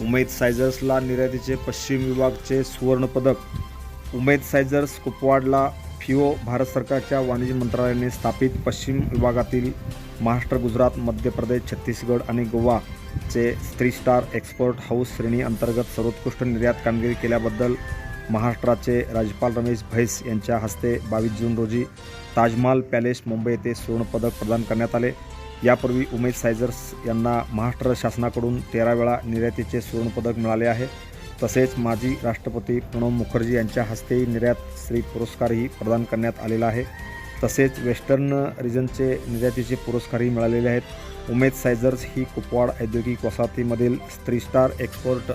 उमेद सायझर्सला निर्यातीचे पश्चिम विभागचे सुवर्णपदक. उमेद सायझर्स कुपवाडला फिओ भारत सरकारच्या वाणिज्य मंत्रालयाने स्थापित पश्चिम विभागातील महाराष्ट्र गुजरात मध्य प्रदेश छत्तीसगड आणि गोवाचे थ्री स्टार एक्सपोर्ट हाऊस श्रेणी अंतर्गत सर्वोत्कृष्ट निर्यात कामगिरी केल्याबद्दल महाराष्ट्राचे राज्यपाल रमेश भैस यांच्या हस्ते बावीस जून रोजी ताजमहाल पॅलेस मुंबई येथे सुवर्णपदक प्रदान करण्यात आले. यापूर्वी उमेद सायझर्स यांना महाराष्ट्र शासनाकडून तेरा वेळा निर्यातीचे सुवर्णपदक मिळाले आहे. तसेच माजी राष्ट्रपती प्रणव मुखर्जी यांच्या हस्ते निर्यात श्री पुरस्कारही प्रदान करण्यात आलेला आहे. तसेच वेस्टर्न रिजनचे निर्यातीचे पुरस्कारही मिळालेले आहेत. उमेद सायझर्स ही कुपवाड औद्योगिक वसाहतीमधील थ्री स्टार एक्सपोर्ट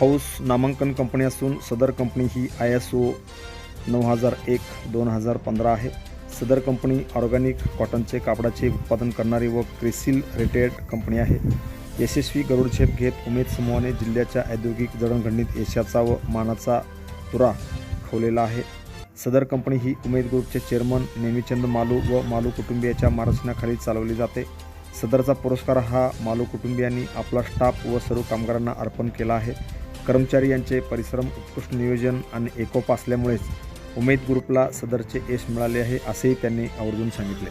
हाऊस नामांकन कंपनी असून सदर कंपनी ही आय एस ओ नऊ हजार एक दोन हजार पंधरा आहे. सदर कंपनी ऑर्गॅनिक कॉटनचे कापडाचे उत्पादन करणारी व क्रिसिल रिटेड कंपनी आहे. यशस्वी गरुडछेप घेत उमेद समूहाने जिल्ह्याच्या औद्योगिक जडणघडणीत यशाचा व मानाचा तुरा खवलेला आहे. सदर कंपनी ही उमेद ग्रुपचे चेअरमन नेमीचंद मालू व मालू कुटुंबियाच्या मार्गदर्शनाखाली चालवली जाते. सदरचा पुरस्कार हा मालू कुटुंबियांनी आपला स्टाफ व सर्व कामगारांना अर्पण केला आहे. कर्मचारी यांचे परिश्रम उत्कृष्ट नियोजन आणि एकोप असल्यामुळेच उमेद ग्रुपला सदरचे यश मिळाले आहे असेही त्यांनी आवर्जून सांगितले.